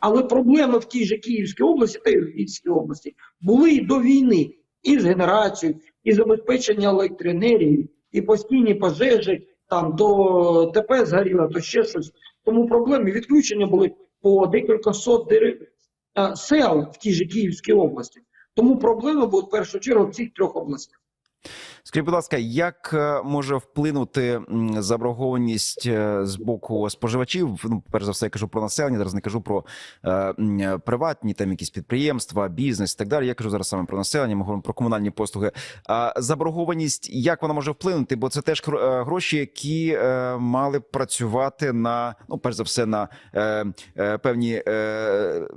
Але проблеми в тій же Київській області та Львівській області були і до війни, і з генерацією, і забезпечення електроенергії, і постійні пожежі, там то ТП згоріло, то ще щось. Тому проблеми відключення були по декілька сот сел в тій же Київській області. Тому проблеми будуть в першу чергу в цих трьох областях. Скажіть, будь ласка, як е, може вплинути заборгованість е, з боку споживачів? Ну, перш за все, я кажу про населення, зараз не кажу про е, е, приватні там якісь підприємства, бізнес і так далі. Я кажу зараз саме про населення, ми говоримо про комунальні послуги. А заборгованість, як вона може вплинути? Бо це теж гро- гроші, які е, мали працювати на ну, перш за все, на е, е, певні. Е,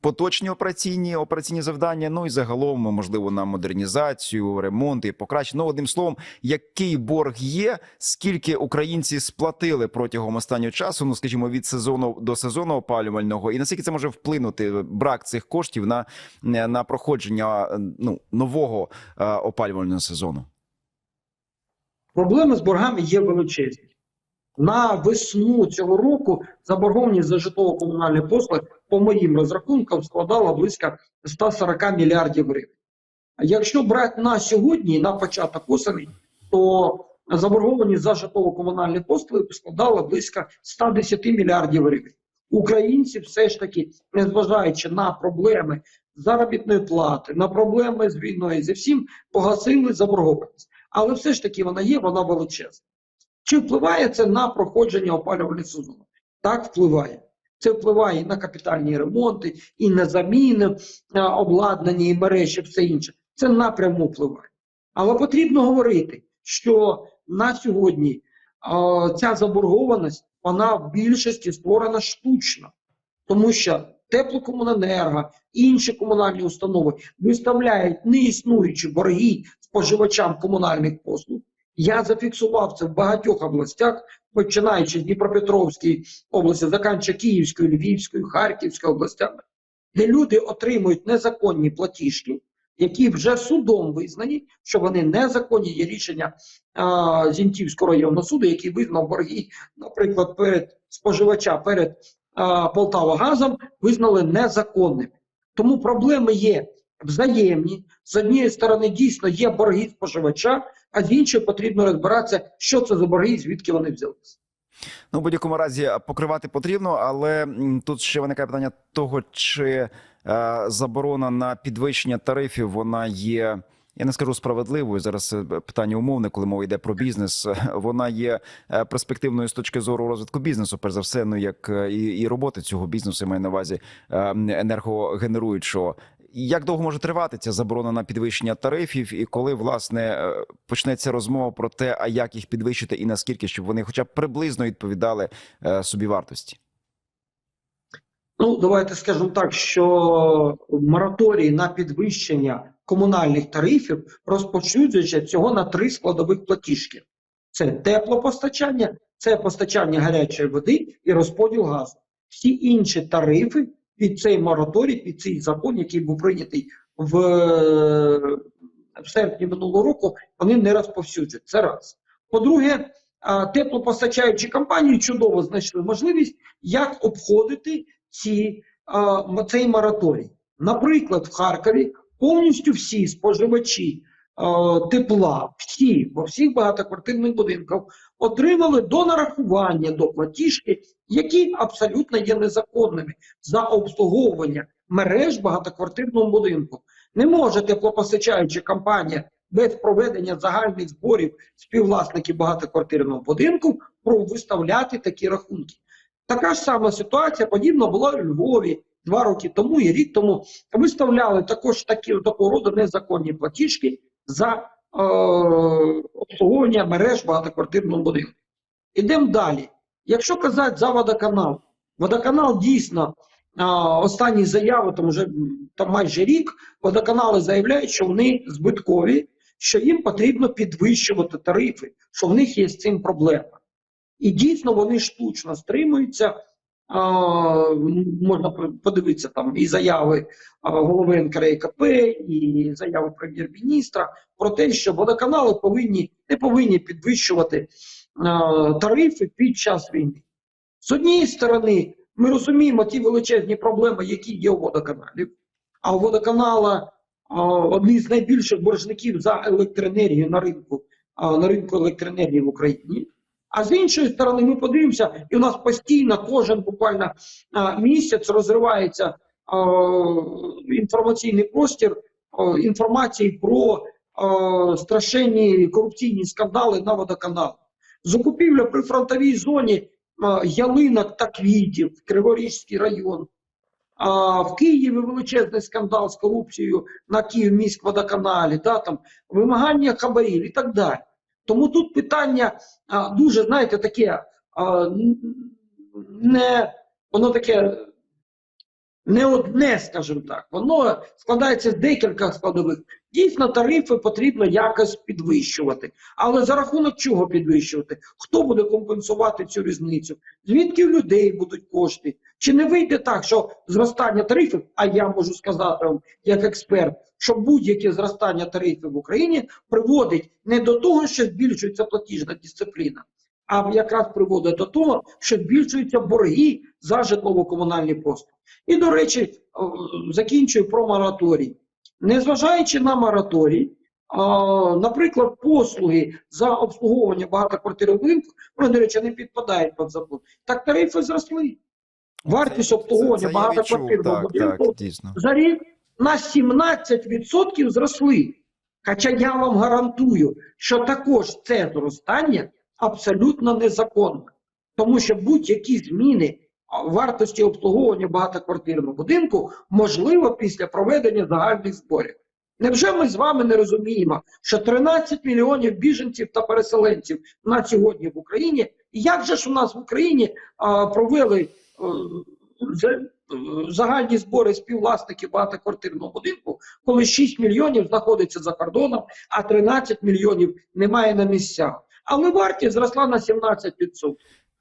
Поточні операційні операційні завдання, ну і загалом можливо на модернізацію, ремонт і покращення. Ну, одним словом, який борг є, скільки українці сплатили протягом останнього часу, ну скажімо, від сезону до сезону опалювального, і наскільки це може вплинути брак цих коштів на, на проходження е, ну нового е, опалювального сезону? Проблеми з боргами є величезні. На весну цього року заборгованість за житлово-комунальні послуги, по моїм розрахункам, складала близько 140 мільярдів гривень. Якщо брати на сьогодні, на початок осені, то заборгованість за житлово-комунальні послуги складала близько 110 мільярдів гривень. Українці все ж таки, незважаючи на проблеми заробітної плати, на проблеми з війною, зі всім погасили заборгованість. Але все ж таки вона є, вона величезна. Чи впливає це на проходження опалювального сезону? Так, впливає. Це впливає і на капітальні ремонти, і на заміни е, обладнання і мережі, все інше. Це напряму впливає. Але потрібно говорити, що на сьогодні е, ця заборгованість вона в більшості створена штучно, тому що теплокомуненерго, інші комунальні установи виставляють неіснуючі борги споживачам комунальних послуг. Я зафіксував це в багатьох областях, починаючи з Дніпропетровської області, заканчуючи Київською, Львівською, Харківською областями, де люди отримують незаконні платіжки, які вже судом визнані, що вони незаконні. Є рішення а, Зінтівського районного суду, який визнав борги, наприклад, перед споживача перед а, Полтавагазом, визнали незаконними. Тому проблеми є взаємні. З однієї сторони, дійсно є борги споживача, а з іншої потрібно розбиратися, що це за борги звідки вони взялися. Ну, в будь-якому разі покривати потрібно, але тут ще виникає питання того, чи е, заборона на підвищення тарифів вона є. Я не скажу справедливою зараз. е, Питання умовне, коли мова йде про бізнес. е, Вона є е, перспективною з точки зору розвитку бізнесу. Перш за все, ну як е, і, і роботи цього бізнесу я маю на увазі е, енергогенеруючого. Як довго може тривати ця заборона на підвищення тарифів, і коли власне е, почнеться розмова про те, а як їх підвищити і наскільки, щоб вони, хоча б приблизно відповідали е, собівартості? Ну, давайте скажемо так, що мораторій на підвищення комунальних тарифів розпочнуться цього на три складових платіжки: це теплопостачання, це постачання гарячої води і розподіл газу. Всі інші тарифи під цей мораторій, під цей закон, який був прийнятий в, в серпні минулого року, вони не розповсюджують. Це раз. По-друге, теплопостачаючі компанії чудово знайшли можливість, як обходити ці, цей мораторій. Наприклад, в Харкові повністю всі споживачі тепла, всі, во всіх багатоквартирних будинках отримали до нарахування до платіжки, які абсолютно є незаконними за обслуговування мереж багатоквартирного будинку. Не може теплопостачаюча компанія без проведення загальних зборів співвласників багатоквартирного будинку виставляти такі рахунки. Така ж сама ситуація подібна була у Львові два роки тому і рік тому. Виставляли також такі такого роду незаконні платіжки за обслуговування мереж багатоквартирного будинку. Ідемо далі. Якщо казати за водоканал, водоканал дійсно останні заяви, там вже там майже рік, водоканали заявляють, що вони збиткові, що їм потрібно підвищувати тарифи, що в них є з цим проблема. І дійсно вони штучно стримуються. Можна подивитися там і заяви голови НКРЕКП, і заяви прем'єр-міністра про те, що водоканали повинні не повинні підвищувати тарифи під час війни. З однієї сторони, Ми розуміємо ті величезні проблеми, які є у водоканалів. А у водоканала одні з найбільших боржників за електроенергію на ринку, на ринку електроенергії в Україні. А з іншої сторони, ми подивимося, і у нас постійно кожен буквально місяць розривається інформаційний простір інформації про страшенні корупційні скандали на водоканал. Закупівля при фронтовій зоні ялинок та квітів, Криворізький район. А в Києві величезний скандал з корупцією на Київміськводоканалі, да, там, вимагання хабарів і так далі. Тому тут питання дуже, знаєте, таке, не, воно таке не одне, скажімо так, воно складається з декілька складових. Дійсно, тарифи потрібно якось підвищувати. Але за рахунок чого підвищувати? Хто буде компенсувати цю різницю? Звідки в людей будуть кошти? Чи не вийде так, що зростання тарифів, а я можу сказати вам як експерт, що будь-яке зростання тарифів в Україні приводить не до того, що збільшується платіжна дисципліна, а якраз приводить до того, що збільшуються борги за житлово-комунальні послуги. І, до речі, закінчую про мораторій. Незважаючи на мораторій, наприклад, послуги за обслуговування багатоквартирних будинків, вони, до речі, не підпадають під закон. Так тарифи зросли. Вартість обслуговування багатоквартирного будинку за рік на 17% зросли. Хоча я вам гарантую, що також це зростання абсолютно незаконне. Тому що будь-які зміни вартості обслуговування багатоквартирного будинку можливо після проведення загальних зборів. Невже ми з вами не розуміємо, що 13 мільйонів біженців та переселенців на сьогодні в Україні, і як же ж у нас в Україні а, провели е, за- е, загальні збори співвласників багатоквартирного будинку, коли 6 мільйонів знаходиться за кордоном, а 13 мільйонів немає на місцях. Але вартість зросла на 17%.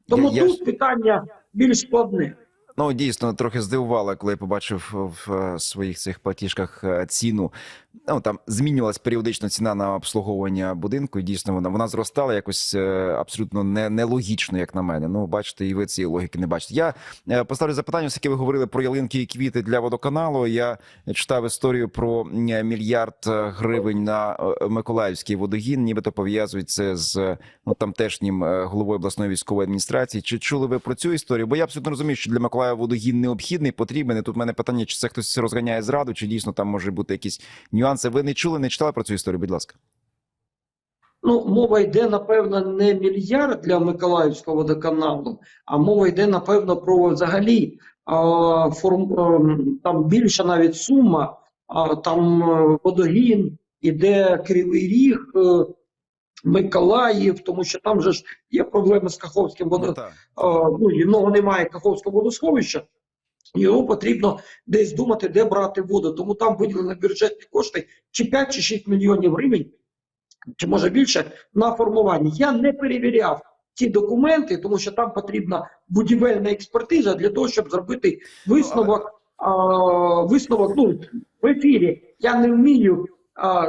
Тому Я- тут я... питання більш складне. Ну дійсно трохи здивувало, коли я побачив в е, своїх цих платіжках е, ціну. Ну там змінювалась періодично ціна на обслуговування будинку. Дійсно вона вона зростала якось е, абсолютно не, нелогічно, як на мене. Ну, бачите, і ви цієї логіки не бачите. Я поставлю запитання, оскільки ви говорили про ялинки і квіти для водоканалу. Я читав історію про мільярд гривень на Миколаївський водогін, нібито пов'язують це з ну тамтешнім головою обласної військової адміністрації. Чи чули ви про цю історію? Бо я абсолютно розумію, що для Миколаєва водогін необхідний, потрібен. І тут в мене питання, чи це хтось розганяє зраду, чи дійсно там може бути якісь нюанси. Ви не чули, не читали про цю історію? Будь ласка. Ну, мова йде, напевно, не мільярд для Миколаївського водоканалу, а мова йде, напевно, про взагалі а, форм, ем, там більша навіть сума, а, там е, водогін, іде Кривий Ріг, е, Миколаїв, тому що там же ж є проблеми з Каховським Ну, ну, його немає Каховського водосховища, його потрібно десь думати, де брати воду. Тому там виділені бюджетні кошти чи 5 чи 6 мільйонів гривень, чи може більше, на формування. Я не перевіряв ці документи, тому що там потрібна будівельна експертиза для того, щоб зробити висновок. а, висновок ну, в ефірі. Я не вмію,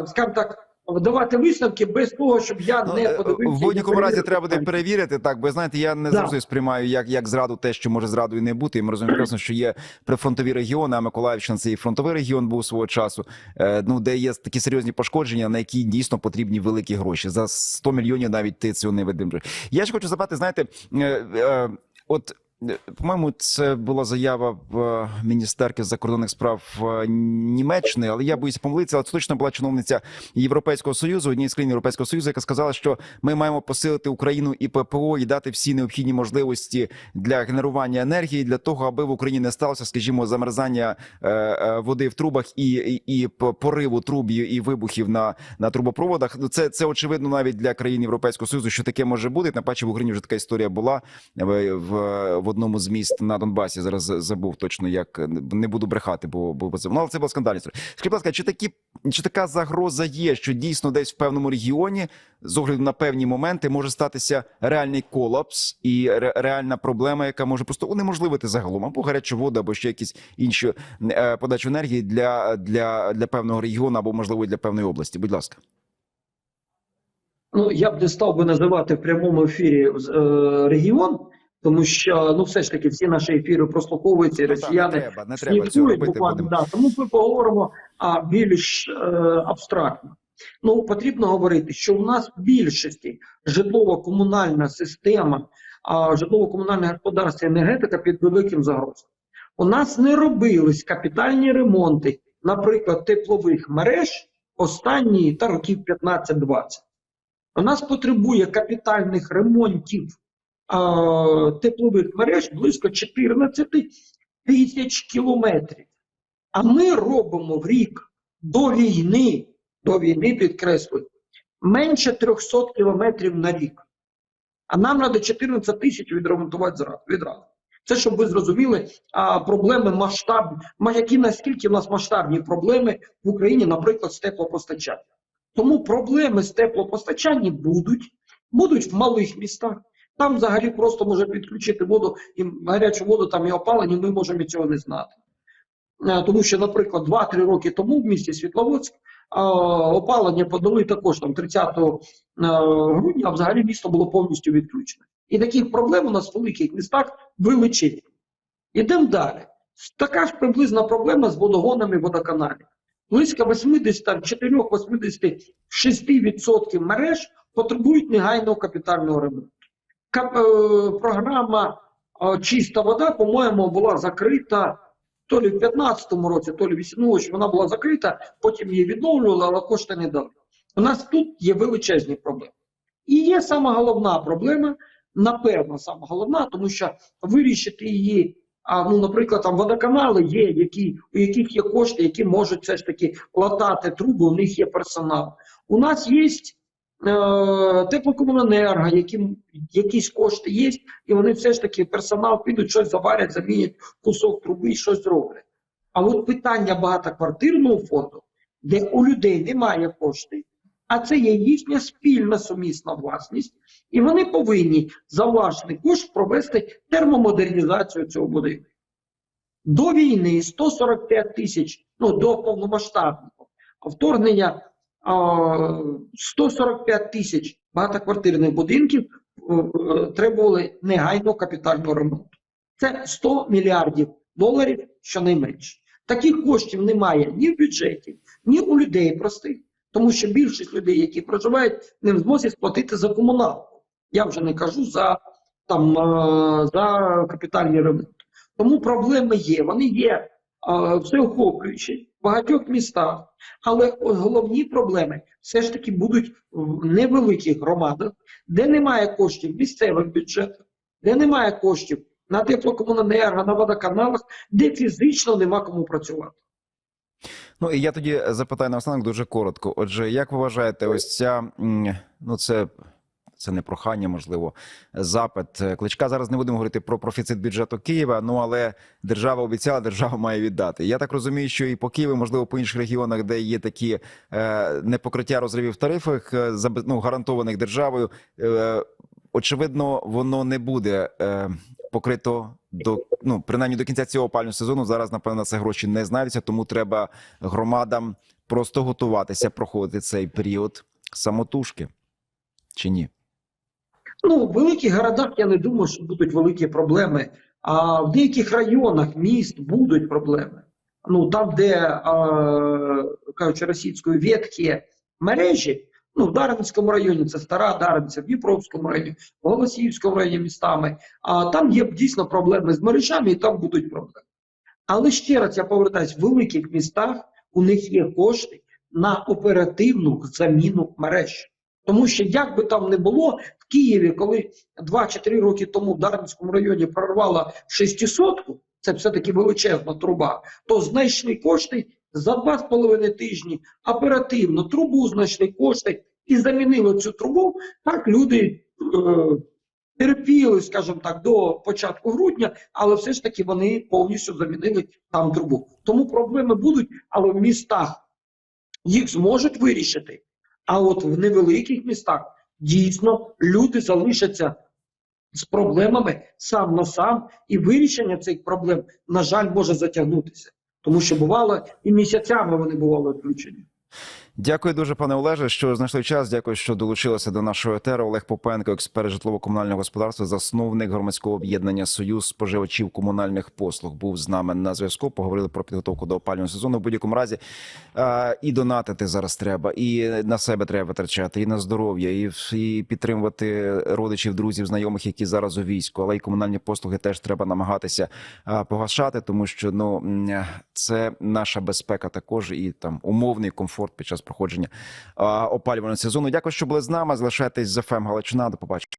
скажімо так, давати висновки без того, щоб я Ну, не е, подивився. в будь-якому разі треба буде перевірити. Так, бо знаєте, я не Да. завжди сприймаю як, як зраду те, що може зрадою не бути. І ми розуміємо прекрасно, що є прифронтові регіони, а Миколаївщина це і фронтовий регіон був свого часу. Е, ну де є такі серйозні пошкодження, на які дійсно потрібні великі гроші. За 100 мільйонів навіть ти цього не видимеш. Я ж хочу запитати, знаєте, е, от. Е, По-моєму, це була заява в е, міністерки закордонних справ е, Німеччини, але я боюся помилитися, але це точно була чиновниця Європейського союзу, однієї з країн Європейського союзу, яка сказала, що ми маємо посилити Україну і ППО і дати всі необхідні можливості для генерування енергії для того, аби в Україні не сталося, скажімо, замерзання води в трубах і, і, і пориву труб і, і вибухів на, на трубопроводах. Ну, Це, це очевидно навіть для країн Європейського союзу, що таке може бути. На паче в Україні вже така історія була в, в, одному з міст на Донбасі. Зараз забув точно, як не буду брехати, бо, бо ну, але це була скандальна історія. Скажіть, будь ласка, чи такі чи така загроза є, що дійсно десь в певному регіоні з огляду на певні моменти може статися реальний колапс і ре- реальна проблема, яка може просто унеможливити загалом або гарячу воду, або ще якісь інші е, подачу енергії для, для, для певного регіону або можливо для певної області. Будь ласка. Ну, я б не став би називати в прямому ефірі е, регіон, Тому що ну все ж таки всі наші ефіри прослуховуються, і Ну, росіяни не треба, не треба цього робити. буквально, Будемо. да. Тому ми поговоримо а, більш е, абстрактно. Ну, потрібно говорити, що у нас в більшості житлово-комунальна система, а, житлово-комунальне господарство і енергетика під великим загрозом. У нас не робились капітальні ремонти, наприклад, теплових мереж останні та років 15-20. У нас потребує капітальних ремонтів теплових мереж близько 14 тисяч кілометрів. А ми робимо в рік до війни, до війни підкреслюю, менше 300 кілометрів на рік. А нам треба 14 тисяч відремонтувати відразу. Це щоб ви зрозуміли а, проблеми масштабні, які наскільки в нас масштабні проблеми в Україні, наприклад, з теплопостачанням. Тому проблеми з теплопостачанням будуть, будуть в малих містах. Там взагалі просто може підключити воду і гарячу воду там і опалення, ми можемо цього не знати. Е, Тому що, наприклад, 2-3 роки тому в місті Світловодськ е, опалення подали також там 30 е, грудня, а взагалі місто було повністю відключене. І таких проблем у нас в великих містах величезні. Ідемо далі. Така ж приблизна проблема з водогонами водоканалів. Близько 84-86% мереж потребують негайного капітального ремонту. Е, програма е, Чиста вода, по-моєму, була закрита то лі в 15-му році, то лі в 18 ну, вона була закрита, потім її відновлювали, але кошти не дали. У нас тут є величезні проблеми. І є сама головна проблема, напевно, сама головна, тому що вирішити її, а, ну, наприклад, там водоканали є, які, у яких є кошти, які можуть все ж таки латати труби, у них є персонал. У нас є теплокомуненерго, які, якісь кошти є, і вони все ж таки персонал підуть, щось заварять, замінять кусок труби щось зроблять. А от питання багатоквартирного фонду, де у людей немає коштів, а це є їхня спільна сумісна власність, і вони повинні за власний кошт провести термомодернізацію цього будинку. До війни 145 тисяч, ну до повномасштабного вторгнення 145 тисяч багатоквартирних будинків е, требували негайного капітального ремонту. Це 100 мільярдів доларів щонайменше. Таких коштів немає ні в бюджеті, ні у людей простих, тому що більшість людей, які проживають, не в змозі сплатити за комуналку. Я вже не кажу за, там, е, за капітальний ремонт. Тому проблеми є. Вони є е, всеохоплюючі багатьох містах, але головні проблеми все ж таки будуть в невеликих громадах, де немає коштів місцевих бюджетах, де немає коштів на теплокомуненерго, на водоканалах, де фізично нема кому працювати. Ну і я тоді запитаю наостанок дуже коротко. Отже, як ви вважаєте, ось ця ну це. Це не прохання, можливо, запит кличка. Зараз не будемо говорити про профіцит бюджету Києва. Ну але держава обіцяла, держава має віддати. Я так розумію, що і по Києву, можливо, по інших регіонах, де є такі е, непокриття розривів тарифах, е, ну, гарантованих державою. Е, очевидно, воно не буде е, покрито до ну принаймні до кінця цього опального сезону. Зараз напевно це гроші не знайдуться, тому треба громадам просто готуватися проходити цей період самотужки чи ні? Ну, в великих городах я не думаю, що будуть великі проблеми. А в деяких районах міст будуть проблеми. Ну, там, де, е, кажучи російською, веткі мережі, ну, в Дарницькому районі це стара Дарниця, в Дніпровському районі, в Голосіївському районі містами, а там є дійсно проблеми з мережами, і там будуть проблеми. Але ще раз я повертаюсь, в великих містах у них є кошти на оперативну заміну мереж. Тому що як би там не було, в Києві, коли 2 чи 3 роки тому в Дарницькому районі прорвало 600, це все-таки величезна труба, то знайшли кошти за 2,5 тижні оперативно трубу знайшли кошти і замінили цю трубу. Так люди е, терпіли, скажімо так, до початку грудня, але все ж таки вони повністю замінили там трубу. Тому проблеми будуть, але в містах їх зможуть вирішити. А от в невеликих містах дійсно люди залишаться з проблемами сам на сам, і вирішення цих проблем, на жаль, може затягнутися. Тому що бувало і місяцями вони бували відключені. Дякую дуже, пане Олеже, що знайшли час. Дякую, що долучилися до нашого етеру. Олег Попенко, експерт житлово-комунального господарства, засновник громадського об'єднання Союз споживачів комунальних послуг, був з нами на зв'язку. Поговорили про підготовку до опалювального сезону. В будь-якому разі і донатити зараз треба, і на себе треба витрачати, і на здоров'я, і, і підтримувати родичів, друзів, знайомих, які зараз у війську. Але й комунальні послуги теж треба намагатися погашати, тому що ну це наша безпека також і там умовний комфорт під час проходження опалювального сезону. Дякую, що були з нами. Залишайтесь з ФМ Галичина. До побачення.